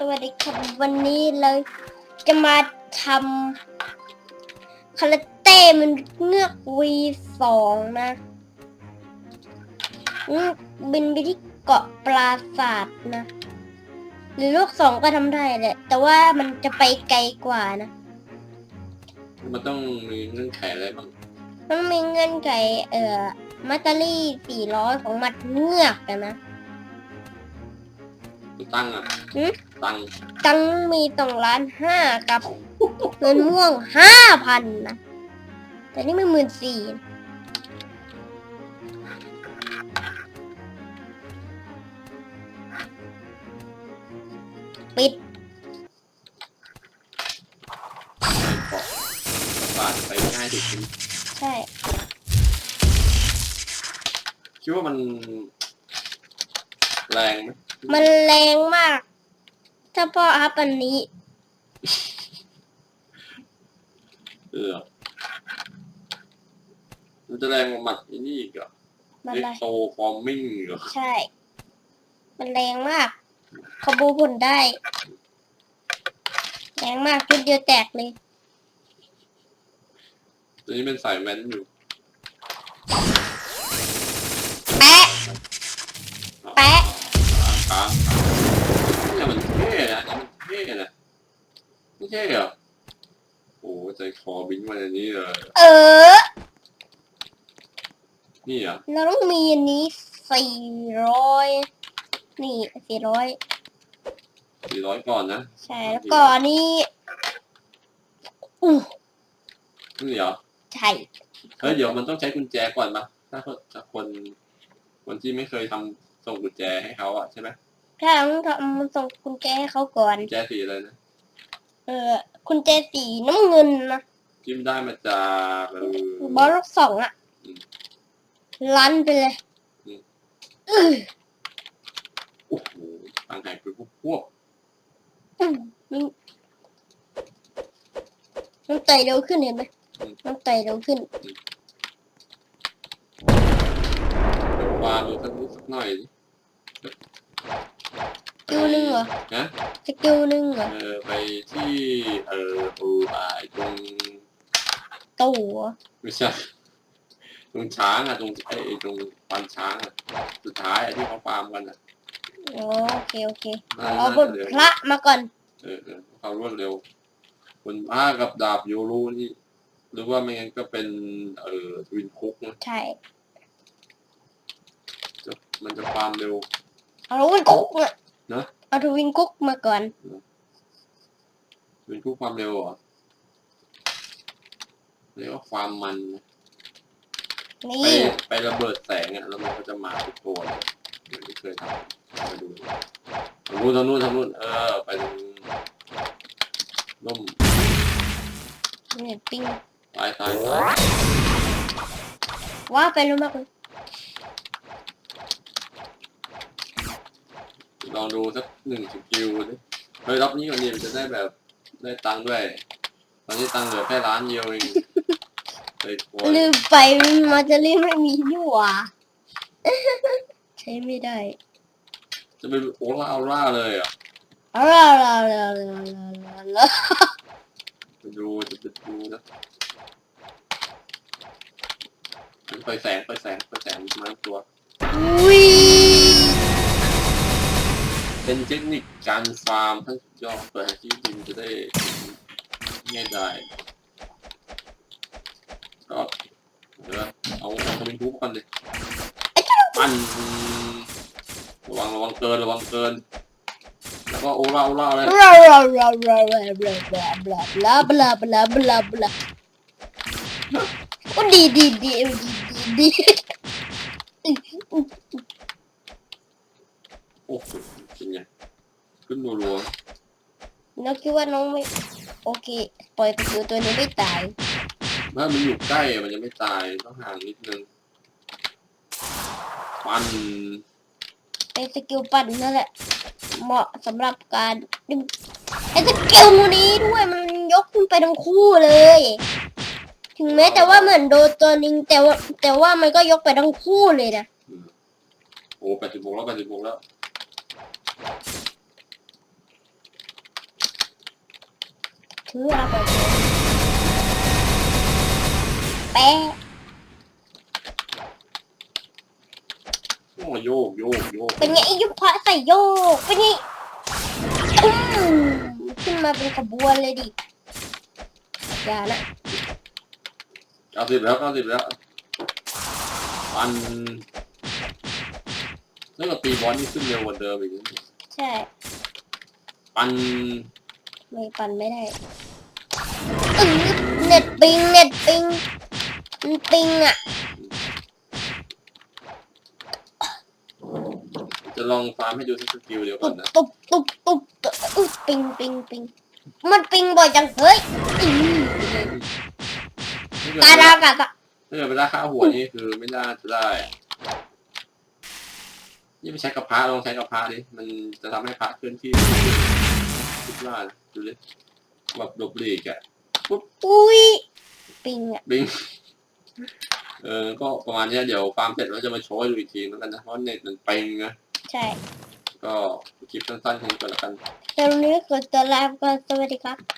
สวัสดีครับวันนี้เราจะมาทำคาราเต้มันเงือกวีสองนะอืมบินไปที่เกาะปราสาทนะ หรือโลกสองก็ทำได้แหละ แต่ว่ามันจะไปไกลกว่านะ มันต้องมีเงื่อนไขอะไรบ้าง มันมีเงื่อนไขเอ่อมัตเตอรี่สี่ร้อยของมัดเงือกอะนะ ตั้งอะหืม ตั้งตังค์มีสองล้านห้ากับเงินม่วงห้าพันนะ แต่นี่มันหมื่นสี่ปิดเกาะปาดไปง่ายสุดคือใช่ คิดว่ามัน แรงไหมมันแรงมาก ถ้าพ่ออัพอันนี้เออมันจะแรงกว่าหมัดไอ้นี่อีกเหรอมันเล็อะไรกโตฟอร์มิ่งเหรอใช่ มันแรงมากขบูผลได้ แรงมากจุดเดียวแตกเลย ตัวนี้เป็นสายแว้นอยู่แปะ แปะ กลางเนี่ยมันเท่นะอันนี้ มันเท่นะไม่ใช่เหรอโอ้ใจคอบินมาอย่างนี้เลยเออ นี่เหรอเราต้องมีอันนี้สี่ร้อยนี่สี่ร้อยสี่ร้อยก่อนนะใช่แล้วก็อันนี้อู้นี่เหรอใช่เฮ้ยเดี๋ยวมันต้องใช้กุญแจก่อนปะถ้าคนถ้าคนคนที่ไม่เคยทำส่งกุญแจให้เขาอะใช่ไหม ถ้าต้องทำมันส่งกุญแจให้เขาก่อน กุญแจสีอะไรนะ เออกุญแจสีน้ำเงินนะจิ้มได้มาจากเออบอลลูกสองอะลันไปเลยอืมอื้อโอ้โหต่างหากคือพวกพวกอื้อมันมันไต่เร็วขึ้นเห็นไหมมันไต่เร็วขึ้นเดี๋ยววางดูสักนิดสักหน่อยดิส กิลหนึ่งเหรอนะสกิลหนึ่งเหรอ เออไปที่เออเออไอ้ตรงตู้เหรอไม่ใช่ตรงช้างอะตรงไอ้ตรงปันช้างอะสุดท้ายอะที่เขาฟาร์มกันอะอ๋อโอเคโอเคน่าเอาบน่าทจะเร็วพระมาก่อน เออเออเขารวดเร็วคนอ้ากับดาบโยรูนี่หรือว่าไม่งั้นก็เป็นเอ่อทวินคุกนะใช่ จะมันจะความเร็วเอาทวินคุกอะ นะเอาทวินคุกมาก่อนทวินคุกความเร็วเหรอเรียกว่าความมันนะนี่ ไปไประเบิดแสงอะแล้วมันก็จะมาทุกตัวเลยเหมือนที่เคยทำไปดูทางนู้นทางนู้นทางนู้นเออ ไปตรงล่มนี่ปิ้งตายตายตายว้าไปรู้มากเลย ลองดูสักหนึ่งสกิลดิเฮ้ยรับนี้วันนี้มันจะได้แบบได้ตังค์ด้วย ตอนนี้ตังค์เหลือแค่ล้านเดียวเองเลยกลัวลืมไปมาจะรีไม่มีนี่หว่าใช้ไม่ได้ จะไปโอล่าโอล่าเลยเหรอะเอาละละละละละละจะดูจะไปดูนะไฟแสงไฟแสงไฟแสงมาตัววิเป็น เทคนิคการฟาร์มท่านสุดยอดเปิดให้ที่ดินจะได้ง่ายได้ก็เดี๋ยวเอาเอาทวินคูปก่อนเลยปั้นระวังระวังเกินระวังเกิน แล้วก็โอล่าโอล่าเลยบลาบลาบลาบลาบลาบลาบลาบลาบลาบลาบลาบลาบลาโอ้ดีดีดีดีดีดีโอ้โหเป็นไง ขึ้นรัวน้องคิดว่าน้องไม่ โอเค ปล่อยไปดูตัวนี้ไม่ตายๆถ้ามันอยู่ใกล้อะมันจะไม่ตายต้องห่างนิดนึงปั้นเป็นสกิลปั่นนั่นแหละ เหมาะสำหรับการไอ้สกิลนี้ด้วยมันยกขึ้นไปทั้งคู่เลย ถึงแม้แต่ว่าเหมือนโดนตัวนึงแต่ว่าแต่ว่ามันก็ยกไปทั้งคู่เลยนะ โอ้แปดสิบหกแล้วแปดสิบหกแล้ว ถึงเวลาเปิดเกมแป๊ะโอ้โยกโยกโยกเป็นไงไอ้ยุคพระใส่โยกเป็นไงตุ้มขึ้นมาเป็นขบวนเลยดิอย่านะเก้าสิบแล้วเก้าสิบแล้วปันแล้วก็ตีบอลนี่ขึ้นเร็วกว่าเดิมอีกนะใช่ปัน ไม่ปั่นไม่ได้อื้อเน็ตปิงเน็ตปิงมันปิงอะ จะลองฟาร์มให้ดูสักสกิลเดียวก่ตุอนบนะตุบตุบตุบตุบอุ๊ยปิงปิงปิงมันปิงบ่อยจังเฮ้ยอื้อถ้าเกิดตาดากาตะถ้าเกิดเวลาค่าหัวนี่คือไม่น่าจะได้อะนี่ไม่ใช้กับพระลองใช้กับพระดิ มันจะทำให้พระเคลื่อนที่คิดว่านะ ดูดิแบบหลบหลีกอะอุ้ยปิงอะบิงเออก็ประมาณเนี้ยเดี๋ยวฟาร์มเสร็จเราจะมาโชว์ให้ดูอีกทีแล้วกันนะเพราะเน็ตมันไปงนะใช่ ก็คลิปสั้นๆแค่นี้ก่อนแล้วกัน แต่วันนี้กดตัวไลฟ์ก่อนสวัสดีครับ